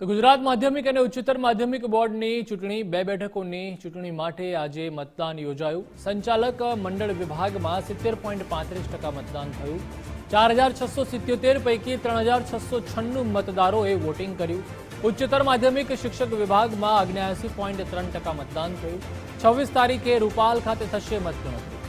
તો ગુજરાત માધ્યમિક અને ઉચ્ચતર માધ્યમિક બોર્ડની ચૂંટણી, બે બેઠકોની ચૂંટણી માટે આજે મતદાન યોજાયું. સંચાલક મંડળ વિભાગમાં સિત્તેર પોઈન્ટ પાંત્રીસ ટકા મતદાન થયું. ચાર હજાર છસો સિત્યોતેર પૈકી ત્રણ હજાર છસો છન્નું મતદારોએ વોટિંગ કર્યું. ઉચ્ચતર માધ્યમિક શિક્ષક વિભાગમાં અગ્યાસી પોઈન્ટ ત્રણ ટકા મતદાન થયું. છવ્વીસ તારીખે રૂપાલ ખાતે થશે મતગણતરી.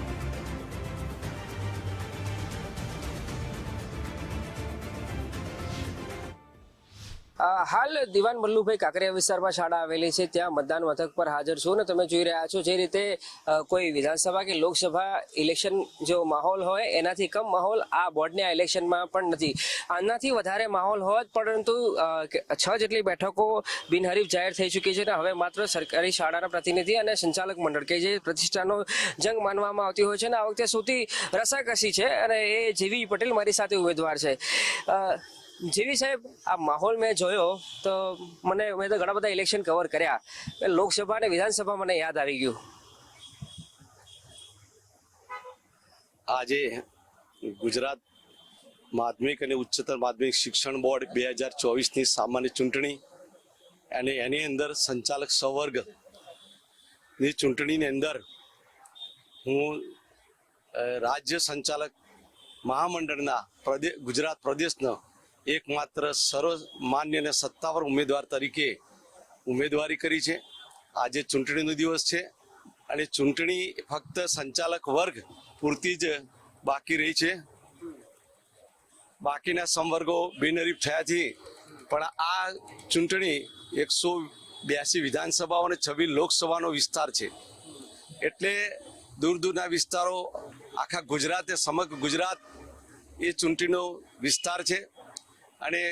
હાલ દિવાન મલ્લુભાઈ કાંકરિયા વિસ્તારમાં શાળા આવેલી છે. ત્યાં મતદાન મથક પર હાજર છું ને તમે જોઈ રહ્યા છો જે રીતે કોઈ વિધાનસભા કે લોકસભા ઇલેક્શન જો માહોલ હોય, એનાથી કમ માહોલ આ બોર્ડની આ ઇલેક્શનમાં પણ નથી. આનાથી વધારે માહોલ હોત, પરંતુ છ જેટલી બેઠકો બિનહરીફ જાહેર થઈ ચૂકી છે અને હવે માત્ર સરકારી શાળાના પ્રતિનિધિ અને સંચાલક મંડળ કે જે પ્રતિષ્ઠાનો જંગ માનવામાં આવતી હોય છે. અને આ વખતે સૌથી રસાકસી છે અને એ જેવી પટેલ મારી સાથે ઉમેદવાર છે. જેવી સાહેબ આ માહોલ મેં જોયો તો મને મેં તો ઘણા બધા ઇલેક્શન કવર કર્યા. લોકસભા અને વિધાનસભા મને યાદ આવી ગયું. આજે ગુજરાત માધ્યમિક અને ઉચ્ચતર માધ્યમિક શિક્ષણ બોર્ડ બે હજાર ચોવીસની સામાન્ય ચૂંટણી અને એની અંદર સંચાલક સંવર્ગની ચૂંટણીની અંદર હું રાજ્ય સંચાલક મહામંડળના પ્રદેશ ગુજરાત પ્રદેશનો એકમાત્ર સર્વમાન્ય અને સત્તાવાર ઉમેદવાર તરીકે ઉમેદવારી કરી છે. આજે ચૂંટણીનો દિવસ છે અને ચૂંટણી ફક્ત સંચાલક વર્ગ પૂરતી જ બાકી રહી છે. બાકીના સંવર્ગો બિનહરીફ થયાથી પણ આ ચૂંટણી એકસો બ્યાસી વિધાનસભાઓ અને છવ્વીસ લોકસભાનો વિસ્તાર છે. એટલે દૂર દૂરના વિસ્તારો આખા ગુજરાતે સમગ્ર ગુજરાત એ ચૂંટણીનો વિસ્તાર છે. અને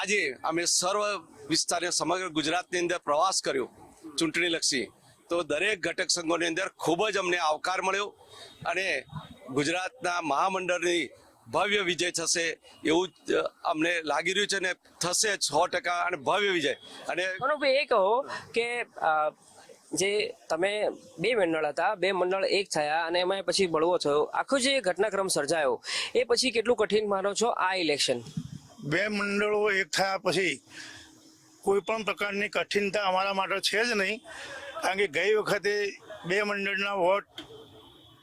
આજે અમે સર્વ વિસ્તારને સમગ્ર ગુજરાતની અંદર પ્રવાસ કર્યો ચૂંટણીલક્ષી. તો દરેક ઘટક સંઘોની અંદર ખૂબ જ અમને આવકાર મળ્યો અને ગુજરાતના મહામંડળની ભવ્ય વિજય થશે એવું જ અમને લાગી રહ્યું છે અને થશે સો ટકા અને ભવ્ય વિજય. અને એ કહો કે જે તમે બે મંડળ હતા, બે મંડળ એક થયા અને એમાં પછી બળવો થયો. આખો જે ઘટનાક્રમ સર્જાયો, એ પછી કેટલું કઠિન માનો છો આ ઇલેક્શન બે મંડળો એક થયા પછી કોઈ પણ પ્રકારની કઠિનતા અમારા માટે છે જ નહીં. કારણ કે ગઈ વખતે બે મંડળના વોટ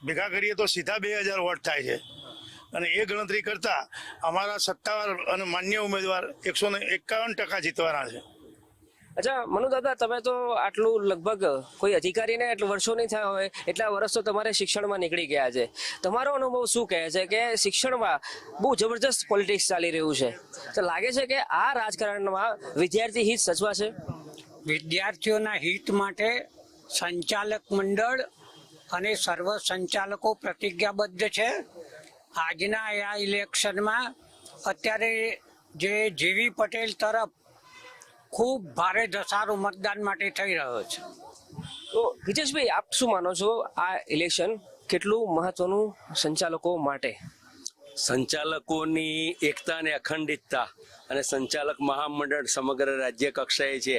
ભેગા કરીએ તો સીધા બે હજાર વોટ થાય છે. અને એ ગણતરી કરતા અમારા સત્તાવાર અને માન્ય ઉમેદવાર એકસો ને એકાવન ટકા જીતવાના છે. અચ્છા, મનુ દાદા, તમે તો આટલું લગભગ કોઈ અધિકારીને એટલું વર્ષો નહીં થયા હોય, એટલા વર્ષ તો તમારે શિક્ષણમાં નીકળી ગયા છે. તમારો અનુભવ શું કહે છે કે શિક્ષણમાં બહુ જબરજસ્ત પોલિટિક્સ ચાલી રહ્યું છે? તો લાગે છે કે આ રાજકારણમાં વિદ્યાર્થી હિત સચવાશે વિદ્યાર્થીઓના હિત માટે સંચાલક મંડળ અને સર્વ સંચાલકો પ્રતિજ્ઞાબદ્ધ છે. આજના આ ઇલેક્શનમાં અત્યારે જે જેવી પટેલ તરફ ખૂબ ભારે ધસારો મતદાન માટે થઈ રહ્યો છે. તો હિતેશભાઈ આપ શું માનો છો આ ઇલેક્શન કેટલું મહત્વનું સંચાલકો માટે? સંચાલકોની એકતા અને અખંડિતતા અને સંચાલક મહામંડળ સમગ્ર રાજ્ય કક્ષાએ છે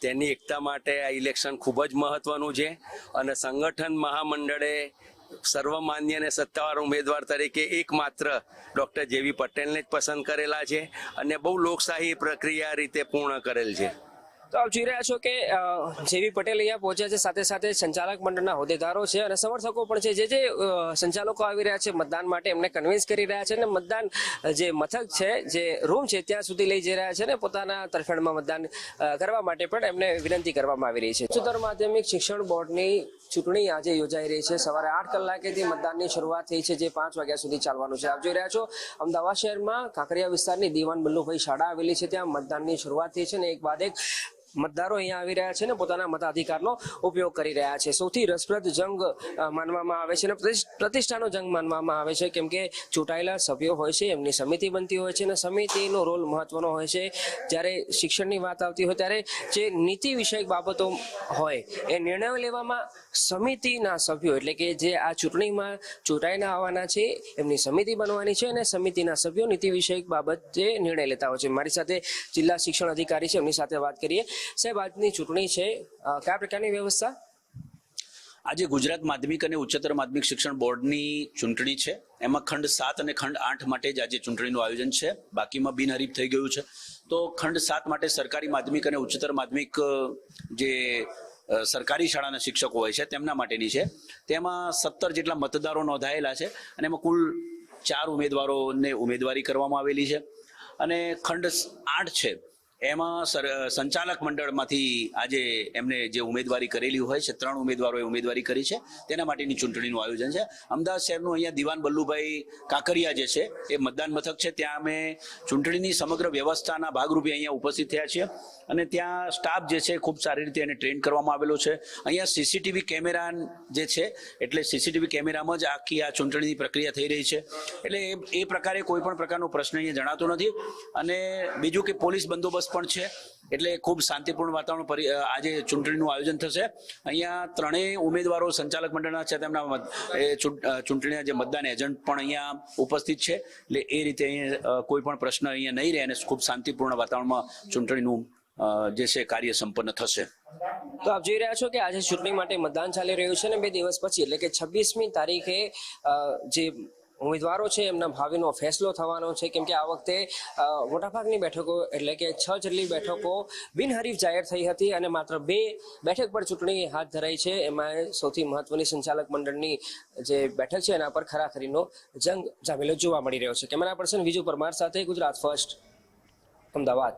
તેની એકતા માટે આ ઇલેક્શન ખૂબ જ મહત્વનું છે અને સંગઠન મહામંડળે સર્વમાન્ય અને સત્તાવાર ઉમેદવાર તરીકે એકમાત્ર ડોક્ટર જેવી પટેલને જ પસંદ કરેલા છે અને બહુ લોકશાહી પ્રક્રિયા રીતે પૂર્ણ કરેલ છે. તો આપ જોઈ રહ્યા છો કે જેવી પટેલ અહીંયા પહોંચ્યા છે, સાથે સાથે સંચાલક મંડળના હોદ્દેદારો છે અને સમર્થકો પણ છે. જે જે સંચાલકો આવી રહ્યા છે મતદાન માટે, એમને કન્વિન્સ કરી રહ્યા છે અને મતદાન જે મથક છે, જે રૂમ છે, ત્યાં સુધી લઈ જઈ રહ્યા છે અને પોતાના તરફેણમાં મતદાન કરવા માટે પણ એમને વિનંતી કરવામાં આવી રહી છે. ઉચ્ચતર માધ્યમિક શિક્ષણ બોર્ડની ચૂંટણી આજે યોજાઈ રહી છે. સવારે આઠ કલાકેથી મતદાનની શરૂઆત થઈ છે, જે પાંચ વાગ્યા સુધી ચાલવાનું છે. આપ જોઈ રહ્યા છો, અમદાવાદ શહેરમાં કાંકરિયા વિસ્તારની દીવાન બલ્લુભાઈ શાળા આવેલી છે. ત્યાં મતદાનની શરૂઆત થઈ છે ને એક બાદ એક મતદારો અહીંયા આવી રહ્યા છે ને પોતાના મતાધિકારનો ઉપયોગ કરી રહ્યા છે. સૌથી રસપ્રદ જંગ માનવામાં આવે છે અને પ્રતિષ્ઠ- પ્રતિષ્ઠાનો જંગ માનવામાં આવે છે. કેમ કે ચૂંટાયેલા સભ્યો હોય છે, એમની સમિતિ બનતી હોય છે અને સમિતિનો રોલ મહત્વનો હોય છે. જ્યારે શિક્ષણની વાત આવતી હોય ત્યારે જે નીતિ વિષયક બાબતો હોય, એ નિર્ણયો લેવામાં સમિતિના સભ્યો એટલે કે જે આ ચૂંટણીમાં ચૂંટાઈને આવવાના છે, એમની સમિતિ બનવાની છે અને સમિતિના સભ્યો નીતિ વિષયક બાબતે નિર્ણય લેતા હોય છે. મારી સાથે જિલ્લા શિક્ષણ અધિકારી છે, એમની સાથે વાત કરીએ. સાહેબ, આજની ચૂંટણી છે કયા પ્રકારની વ્યવસ્થા? આજે ગુજરાત માધ્યમિક અને ઉચ્ચતર માધ્યમિક શિક્ષણ બોર્ડની ચૂંટણી છે. એમાં ખંડ સાત અને ખંડ આઠ માટે જ આજે ચૂંટણીનું આયોજન છે. બાકીમાં બિનહરીફ થઈ ગયું છે. તો ખંડ સાત માટે સરકારી માધ્યમિક અને ઉચ્ચતર માધ્યમિક જે સરકારી શાળાના શિક્ષકો હોય છે, તેમના માટેની છે. તેમાં સત્તર જેટલા મતદારો નોંધાયેલા છે અને એમાં કુલ ચાર ઉમેદવારોને ઉમેદવારી કરવામાં આવેલી છે. અને ખંડ આઠ છે. એમાં સંચાલક મંડળમાંથી આજે એમને જે ઉમેદવારી કરેલી હોય છે ત્રણ ઉમેદવારોએ ઉમેદવારી કરી છે, તેના માટેની ચૂંટણીનું આયોજન છે. અમદાવાદ શહેરનું અહીંયા દિવાન બલ્લુભાઈ કાકરિયા જે છે, એ મતદાન મથક છે. ત્યાં અમે ચૂંટણીની સમગ્ર વ્યવસ્થાના ભાગરૂપે અહીંયા ઉપસ્થિત થયા છીએ અને ત્યાં સ્ટાફ જે છે, ખૂબ સારી રીતે એને ટ્રેન કરવામાં આવેલો છે. અહીંયા સીસીટીવી કેમેરા જે છે, એટલે સીસીટીવી કેમેરામાં જ આખી આ ચૂંટણીની પ્રક્રિયા થઈ રહી છે. એટલે એ પ્રકારે કોઈ પણ પ્રકારનો પ્રશ્ન અહીંયા જણાતો નથી. અને બીજું કે પોલીસ બંદોબસ્ત પણ છે. એટલે ખૂબ શાંતિપૂર્ણ વાતાવરણ આજે ચૂંટણીનું આયોજન થશે. અહીંયા ત્રણેય ઉમેદવારો સંચાલક મંડળના છે, તેમના ચૂંટણીના જે મતદાન એજન્ટ પણ અહીંયા ઉપસ્થિત છે. એટલે એ રીતે અહીંયા કોઈ પણ પ્રશ્ન અહીંયા નહીં રહે અને ખૂબ શાંતિપૂર્ણ વાતાવરણમાં ચૂંટણીનું જે છે કાર્ય સંપન્ન થશે. તો આપ જોઈ રહ્યા છો કે આજે ચૂંટણી માટે મતદાન ચાલી રહ્યું છે ને બે દિવસ પછી, એટલે કે છવ્વીસમી તારીખે જે ઉમેદવારો છે, એમના ભાવિનો ફેસલો થવાનો છે, કેમ કે આ વખતે મોટાભાગની બેઠકો, એટલે કે છ જેટલી બેઠકો બિનહરીફ જાહેર થઈ હતી અને માત્ર બે બેઠક પર ચૂંટણી હાથ ધરાઈ છે. એમાં સૌથી મહત્વની સંચાલક મંડળની જે બેઠક છે, એના પર ખરાખરીનો જંગ જામેલો જોવા મળી રહ્યો છે. કેમેરા પર્સન વિજુ પરમાર સાથે ગુજરાત ફર્સ્ટ, અમદાવાદ.